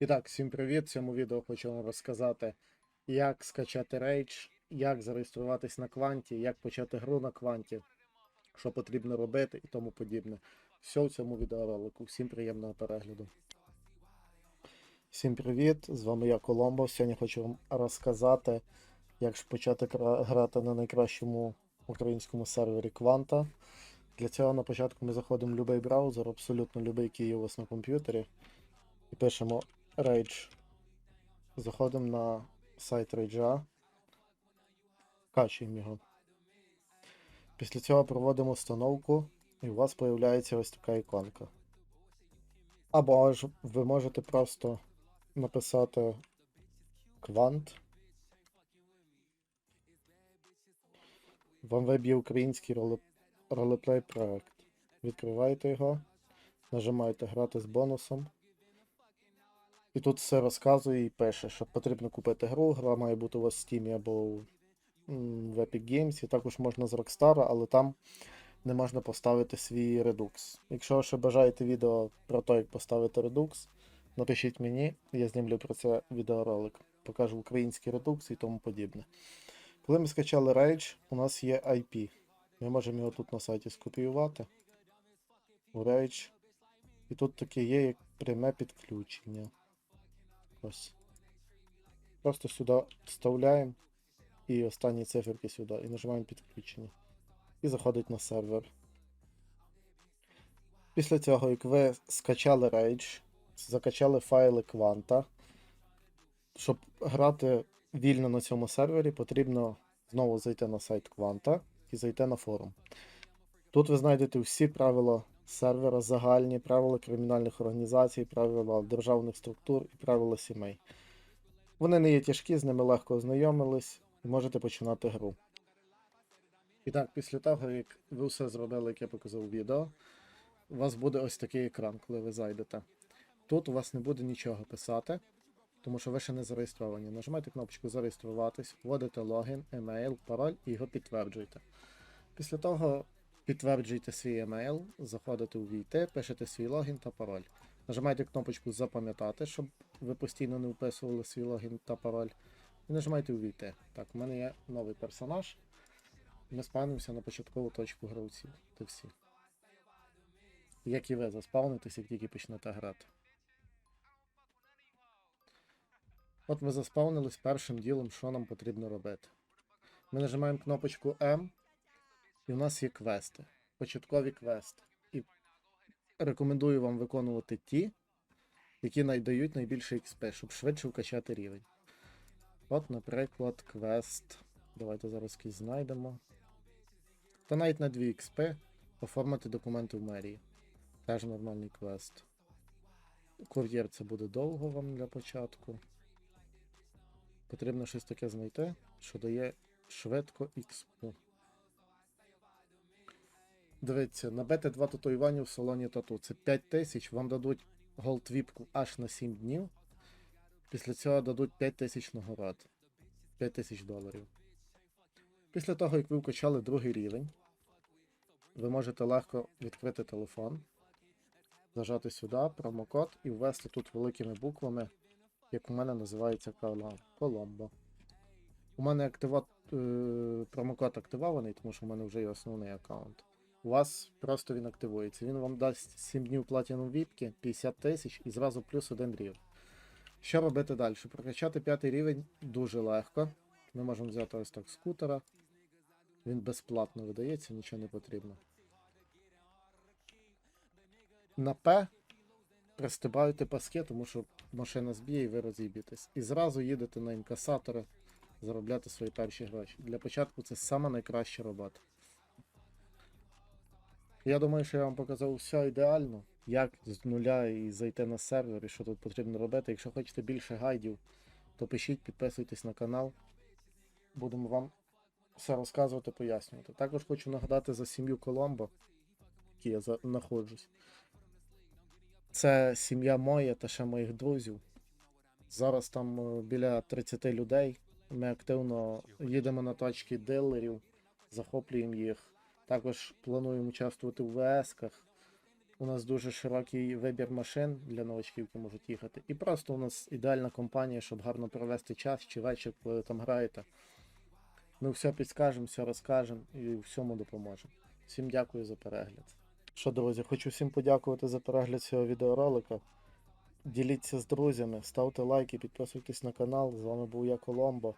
І так, всім привіт! В цьому відео хочу вам розказати, як скачати Rage, як зареєструватись на кванті, як почати гру на кванті, що потрібно робити і тому подібне. Все в цьому відеоролику. Всім приємного перегляду. Всім привіт! З вами я Коломбо. Сьогодні хочу вам розказати, як ж почати грати на найкращому українському сервері Кванта. Для цього на початку ми заходимо в будь-який браузер, абсолютно будь-який, у вас на комп'ютері. І пишемо Rage. Заходимо на сайт Rage. Качуємо його. Після цього проводимо установку, і у вас з'являється ось така іконка. Або ж ви можете просто написати Quant. Вам виб'є український роле- ролеплей проект. Відкриваєте його, нажимаєте грати з бонусом. І тут все розказує і пише, що потрібно купити гру. Гра має бути у вас в Steam або в Epic Games. І також можна з Rockstar, але там не можна поставити свій Redux. Якщо ще бажаєте відео про те, як поставити Redux, напишіть мені, я знімлю про це відеоролик. Покажу український Redux і тому подібне. Коли ми скачали Rage, у нас є IP. Ми можемо його тут на сайті скопіювати. У Rage. І тут таке є як пряме підключення. Ось. Просто сюди вставляємо і останні циферки сюди. І нажимаємо підключення. І заходить на сервер. Після цього, як ви скачали Rage, закачали файли Quanta, щоб грати вільно на цьому сервері, потрібно знову зайти на сайт Quanta і зайти на форум. Тут ви знайдете всі правила сервера, загальні правила кримінальних організацій, правила державних структур і правила сімей. Вони не є тяжкі, з ними легко ознайомились і можете починати гру. І так, після того, як ви все зробили, як я показав у відео, у вас буде ось такий екран, коли ви зайдете. Тут у вас не буде нічого писати, тому що ви ще не зареєстровані. Нажимаєте кнопочку Зареєструватись, вводите логін, емейл, пароль і його підтверджуєте. Після того підтверджуєте свій емейл, заходите у війти, пишете свій логін та пароль. Нажимаєте кнопочку Запам'ятати, щоб ви постійно не вписували свій логін та пароль. І нажимаєте увійти. Так, у мене є новий персонаж. Ми спавнимося на початкову точку гравців. Ти всі. Як і ви заспавнитесь, як тільки почнете грати. От ми заспавнились першим ділом, що нам потрібно робити. Ми нажимаємо кнопочку М, і в нас є квести. Початкові квести. І рекомендую вам виконувати ті, які найдають найбільше XP, щоб швидше вкачати рівень. От, наприклад, квест. Давайте зараз якийсь знайдемо. Та навіть на 2 XP оформити документи в мерії. Теж нормальний квест. Кур'єр це буде довго вам для початку. Потрібно щось таке знайти, що дає швидко XP. Дивіться, набити два татуювання в салоні тату. Це 5 тисяч, вам дадуть голдвіпку аж на 7 днів. Після цього дадуть 5 тисяч нагород. 5 тисяч доларів. Після того, як ви вкачали другий рівень, ви можете легко відкрити телефон, зажати сюди промокод і ввести тут великими буквами, як у мене називається Коломбо. У мене актива... е, промокод активований, тому що в мене вже є основний аккаунт. У вас просто він активується. Він вам дасть 7 днів платіну віпки, 50 тисяч і зразу плюс один рівень. Що робити далі? Прокачати п'ятий рівень дуже легко. Ми можемо взяти ось так скутера. Він безплатно видається, нічого не потрібно. На П пристибаєте паски, тому що машина зб'є і ви розіб'єтесь. І зразу їдете на інкасатори заробляти свої перші гроші. Для початку це найкраща робота. Я думаю, що я вам показав все ідеально, як з нуля і зайти на сервер і що тут потрібно робити. Якщо хочете більше гайдів, то пишіть, підписуйтесь на канал. Будемо вам все розказувати, пояснювати. Також хочу нагадати за сім'ю Коломбо, в якій я знаходжусь. Це сім'я моя та ще моїх друзів. Зараз там е, біля 30 людей. Ми активно їдемо на точки дилерів, захоплюємо їх. Також плануємо участвувати в ВС-ках. У нас дуже широкий вибір машин для новачків, які можуть їхати. І просто у нас ідеальна компанія, щоб гарно провести час чи вечір, коли ви там граєте. Ми все підскажемо, все розкажемо і всьому допоможемо. Всім дякую за перегляд. Що, друзі, хочу всім подякувати за перегляд цього відеоролика. Діліться з друзями, ставте лайки, підписуйтесь на канал. З вами був я Коломбо.